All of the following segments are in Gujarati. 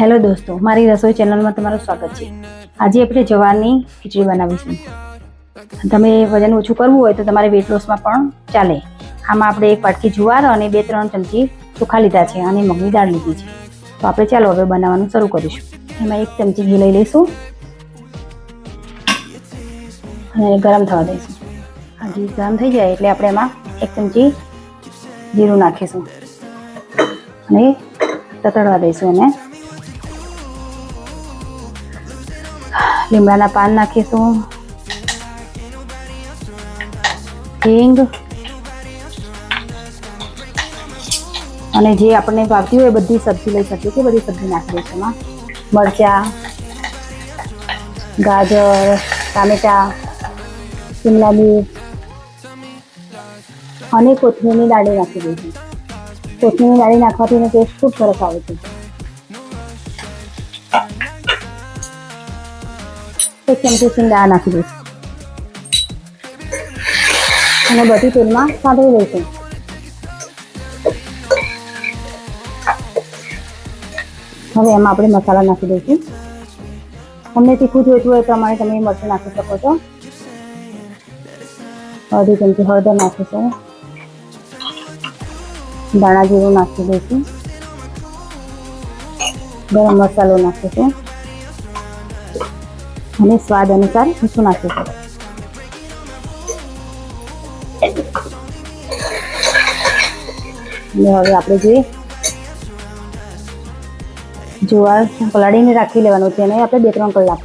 હેલો દોસ્તો, મારી રસોઈ ચેનલમાં તમારું સ્વાગત છે. આજે આપણે જવારની ખીચડી બનાવીશું. તમે વજન ઓછું કરવું હોય તો તમારે વેટ લોસમાં પણ ચાલે. આમાં આપણે એક વાટકી જુવાર અને બે ત્રણ ચમચી ચોખા લીધા છે અને મગની દાળ લીધી છે. તો આપણે ચાલો હવે બનાવવાનું શરૂ કરીશું. એમાં એક ચમચી ઘી લઈ લઈશું. અને ગરમ થવા દઈશું. આ ઘી ગરમ થઈ જાય એટલે આપણે એમાં એક ચમચી જીરું નાખીશું. અને તતડવા દઈશું એને. લીમડાના પાન નાખીશું. હિંગ. અને જે આપણને ભાવતી હોય બધી સબ્જી લઈ શકીએ છીએ, બધી સબ્જી નાખી દઈશું એમાં. મરચાં, ગાજર, ટામેટાં, શિમલા મિર્ચ અને કોથમીરની દાળી નાખી દઈશું. કોથમીરની દાળી નાખવાથી એનો ટેસ્ટ ખૂબ સરસ આવે છે? એક ચમચી સિંગદાણા નાખી દઈશું. અને બધું તેલમાં સાંભળી દઈશું હવે એમાં આપણે મસાલા નાખી દઈશું. તમને તીખું જોઈતું હોય પ્રમાણે તમે મરચું નાખી શકો છો. અડધી ચમચી હળદર નાખીશું દાણા જીરું નાખી દઈશું. ગરમ મસાલો નાખીશું. અને સ્વાદ અનુસાર મીઠું નાખીશું. અને હવે આપણે જે જુવાર પલાળીને રાખી લેવાનું છે અને આપણે બે ત્રણ કલાક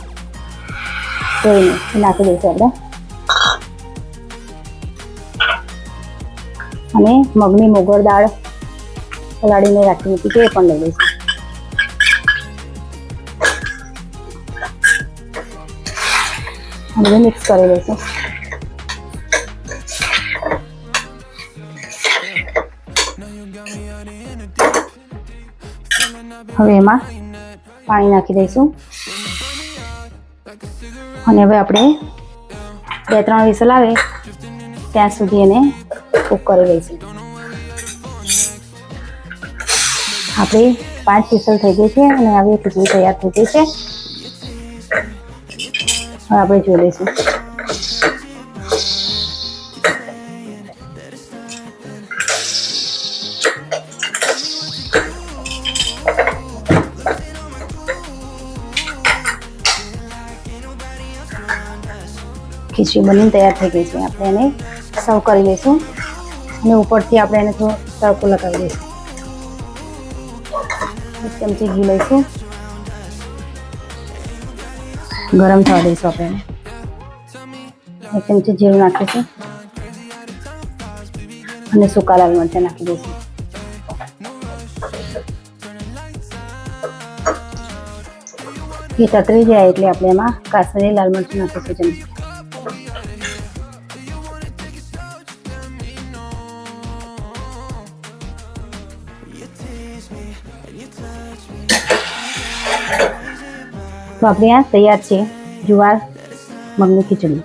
ધોઈને નાખી દઈશું આપણે. અને મગની મોગર દાળ પલાળીને રાખી હતી તે પણ લઈ લઈશું. અને મિક્સ કરી લઈશું. હવે એમાં પાણી નાખી દઈશું. અને હવે આપણે બે ત્રણ વિસલ આવે ત્યાં સુધી એને કૂક કરી લઈશું. આપણે પાંચ વિસલ થઈ ગઈ છે અને આવી ખીચડી તૈયાર થઈ ગઈ છે. હવે આપણે જોઈ લઈશું. ખીચડી બનીને તૈયાર થઈ ગઈ છે. આપણે એને સર્વ કરી લઈશું. અને ઉપરથી આપણે એને થોડો તડકો લગાવી દઈશું. એક ચમચી ઘી લઈશું. ગરમ થવા દઈશું આપણે એક ચમચી જીરું નાખીશું. અને સૂકા લાલ મરચાં નાખી દઈશું. ઘી તતરી જાય એટલે આપણે એમાં કાશ્મીરી લાલ મરચું નાખીશું ચમચી. તો આપણે આ તૈયાર છે જુવાર મગની ખીચડી.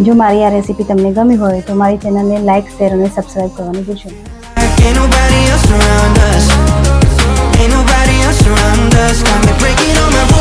જો મારી આ રેસીપી તમને ગમી હોય તો મારી ચેનલને લાઇક શેર અને સબસ્ક્રાઈબ કરવાનું ભૂલશો Ain't nobody else around us, got me breaking all my